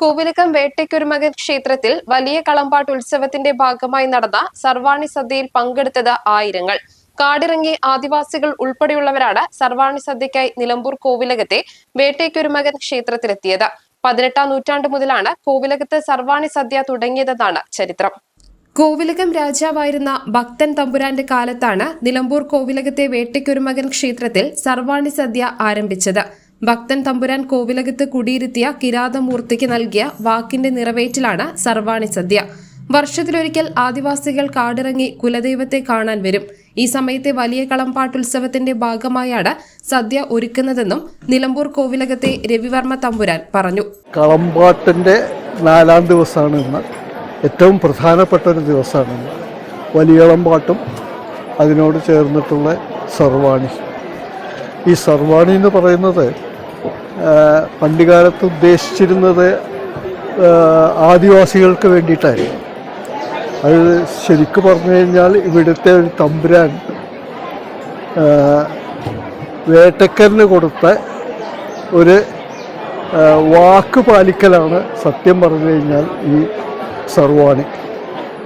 കൂവിലക്കം വേട്ടയ്ക്കൊരുമകൻ ക്ഷേത്രത്തിൽ വലിയ കളമ്പാട്ട് ഉത്സവത്തിന്റെ ഭാഗമായി നടന്ന സർവാണി സദ്യയിൽ പങ്കെടുത്തത് ആയിരങ്ങൾ. കാടിറങ്ങി ആദിവാസികൾ ഉൾപ്പെടെയുള്ളവരാണ് സർവാണി സദ്യക്കായി നിലമ്പൂർ കോവിലകത്തെ വേട്ടയ്ക്കൊരുമകൻ ക്ഷേത്രത്തിലെത്തിയത് പതിനെട്ടാം നൂറ്റാണ്ട് മുതലാണ് കോവിലകത്ത് സർവാണി സദ്യ തുടങ്ങിയതെന്നാണ് ചരിത്രം. കോവിലകം രാജാവായിരുന്ന ഭക്തൻ തമ്പുരാന്റെ കാലത്താണ് നിലമ്പൂർ കോവിലകത്തെ വേട്ടയ്ക്കൊരുമകൻ ക്ഷേത്രത്തിൽ സർവാണി സദ്യ ആരംഭിച്ചത്. ഭക്തൻ തമ്പുരാൻ കോവിലകത്ത് കുടിയിരുത്തിയ കിരാതമൂർത്തിക്ക് നൽകിയ വാക്കിന്റെ നിറവേറ്റിലാണ് സർവാണി സദ്യ. വർഷത്തിലൊരിക്കൽ ആദിവാസികൾ കാടിറങ്ങി കുലദൈവത്തെ കാണാൻ വരും. ഈ സമയത്തെ വലിയ കളംപാട്ടുത്സവത്തിന്റെ ഭാഗമായാണ് സദ്യ ഒരുക്കുന്നതെന്നും നിലമ്പൂർ കോവിലകത്തെ രവിവർമ്മ തമ്പുരാൻ പറഞ്ഞു. കളംപാട്ടിന്റെ നാലാം ദിവസമാണ് ഇന്ന്. ഏറ്റവും പ്രധാനപ്പെട്ട ഒരു ദിവസമാണ് ഇന്ന്. വലിയളമ്പാട്ടും അതിനോട് ചേർന്നിട്ടുള്ള സർവാണി. ഈ സർവാണി എന്ന് പറയുന്നത് പണ്ടുകാലത്ത് ഉദ്ദേശിച്ചിരുന്നത് ആദിവാസികൾക്ക് വേണ്ടിയിട്ടായിരുന്നു. അത് ശരിക്കു പറഞ്ഞു കഴിഞ്ഞാൽ ഇവിടുത്തെ ഒരു തമ്പുരാൻ വേട്ടക്കരന് കൊടുത്ത ഒരു വാക്ക് പാലിക്കലാണ് സത്യം പറഞ്ഞു കഴിഞ്ഞാൽ ഈ സർവാണി.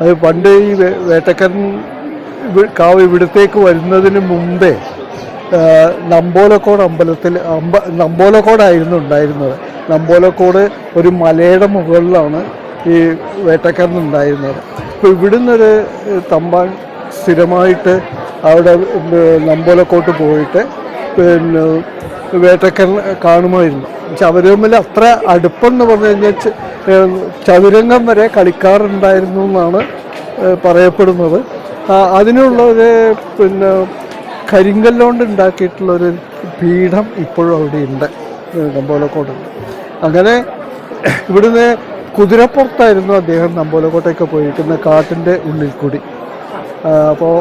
അത് പണ്ട് ഈ വേട്ടക്കരൻ കാവ് ഇവിടത്തേക്ക് വരുന്നതിന് മുമ്പേ നമ്പോലക്കോട് അമ്പലത്തിൽ അമ്പ നമ്പോലക്കോടായിരുന്നു ഉണ്ടായിരുന്നത്. നമ്പോലക്കോട് ഒരു മലയുടെ മുകളിലാണ് ഈ വേട്ടക്കാരനുണ്ടായിരുന്നത്. ഉണ്ടായിരുന്നത് അപ്പോൾ ഇവിടുന്നൊരു തമ്പാൻ സ്ഥിരമായിട്ട് അവിടെ നമ്പോലക്കോട്ട് പോയിട്ട് പിന്നെ വേട്ടക്കൻ കാണുമായിരുന്നു. പക്ഷെ അത്ര അടുപ്പം എന്ന് പറഞ്ഞു കഴിഞ്ഞാൽ ചതുരംഗം വരെ കളിക്കാറുണ്ടായിരുന്നു എന്നാണ് പറയപ്പെടുന്നത്. അതിനുള്ള ഒരു പിന്നെ കരിങ്കല്ലുകൊണ്ട് ഉണ്ടാക്കിയിട്ടുള്ളൊരു പീഠം ഇപ്പോഴും അവിടെ ഉണ്ട് നമ്പോലക്കോട്ടുണ്ട്. അങ്ങനെ ഇവിടുന്ന് കുതിരപ്പുറത്തായിരുന്നു അദ്ദേഹം നമ്പോലക്കോട്ടേക്ക് പോയിരിക്കുന്ന കാട്ടിന്റെ ഉള്ളിൽ കൂടി അപ്പോൾ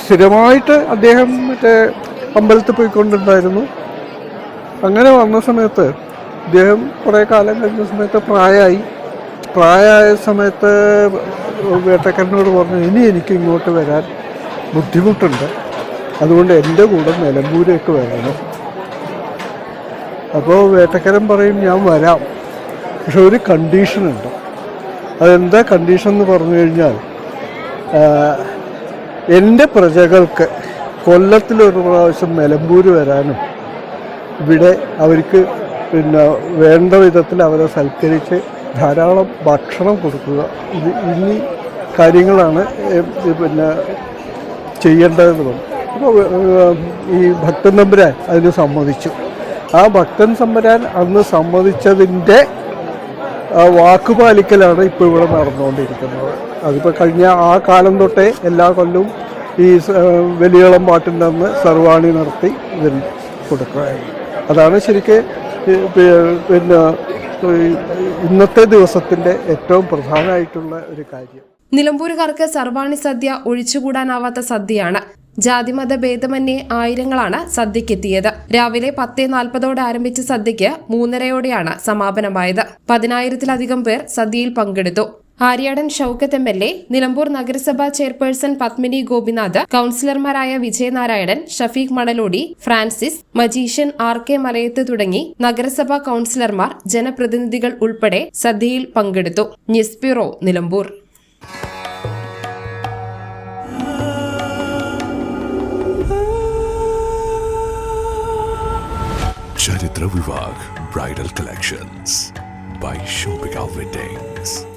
സ്ഥിരമായിട്ട് അദ്ദേഹം മറ്റേ അമ്പലത്തിൽ പോയിക്കൊണ്ടുണ്ടായിരുന്നു അങ്ങനെ വന്ന സമയത്ത് അദ്ദേഹം കുറേ കാലം കഴിഞ്ഞ സമയത്ത് പ്രായമായി. പ്രായമായ സമയത്ത് വേട്ടക്കാരനോട് പറഞ്ഞു ഇനി എനിക്ക് ഇങ്ങോട്ട് വരാൻ ബുദ്ധിമുട്ടുണ്ട്. അതുകൊണ്ട് എന്റെ കൂടെ നിലമ്പൂരേക്ക് വരണം. അപ്പോൾ വേട്ടക്കാരൻ പറയും ഞാൻ വരാം. പക്ഷെ ഒരു കണ്ടീഷനുണ്ട് അതെന്താ കണ്ടീഷൻ എന്ന് പറഞ്ഞു കഴിഞ്ഞാൽ എന്റെ പ്രജകൾക്ക് കൊല്ലത്തിലൊരു പ്രാവശ്യം നിലമ്പൂര് വരാനും ഇവിടെ അവർക്ക് പിന്നെ വേണ്ട വിധത്തിൽ അവരെ സൽക്കരിച്ച് ധാരാളം ഭക്ഷണം കൊടുക്കുക. ഇത് ഇനി കാര്യങ്ങളാണ് പിന്നെ ചെയ്യേണ്ടതെന്ന്. പറഞ്ഞു അപ്പോൾ ഈ ഭക്തൻ തമ്പുരാൻ അതിന് സമ്മതിച്ചു. ആ ഭക്തൻ തമ്പുരാൻ അന്ന് സമ്മതിച്ചതിന്റെ വാക്കുപാലിക്കലാണ് വാക്ക് പാലിക്കലാണ് ഇപ്പോൾ ഇവിടെ നടന്നുകൊണ്ടിരിക്കുന്നത്. അതിപ്പോൾ കഴിഞ്ഞ ആ കാലം തൊട്ടേ എല്ലാ കൊല്ലവും ഈ വലിയളം പാട്ടിന്റെ അന്ന് സർവാണി നടത്തി ഇതിൽ കൊടുക്കുകയായിരുന്നു അതാണ് ശരിക്ക് പിന്നെ ഇന്നത്തെ ദിവസത്തിന്റെ ഏറ്റവും പ്രധാനമായിട്ടുള്ള ഒരു കാര്യം. നിലമ്പൂരുകാർക്ക് സർവാണി സദ്യ ഒഴിച്ചുകൂടാനാവാത്ത സദ്യയാണ്. ജാതിമത ഭേദമന്യേ ആയിരങ്ങളാണ് സദ്യക്കെത്തിയത് രാവിലെ പത്തേ നാൽപ്പതോടെ ആരംഭിച്ച സദ്യയ്ക്ക് മൂന്നരയോടെയാണ് സമാപനമായത്. പതിനായിരത്തിലധികം പേർ സദ്യയിൽ പങ്കെടുത്തു. Aryadan Shoukath M L A Nilambur നഗരസഭാ chairperson Padmini Gopinath കൌൺസിലർമാരായ Vijayanarayanan Shafeeq Manalodi Francis magician R K Malayath തുടങ്ങി നഗരസഭാ കൌൺസിലർമാർ ജനപ്രതിനിധികൾ ഉൾപ്പെടെ സദ്യയിൽ പങ്കെടുത്തു. News bureau Nilambur. Charithra Vivah bridal collections by weddings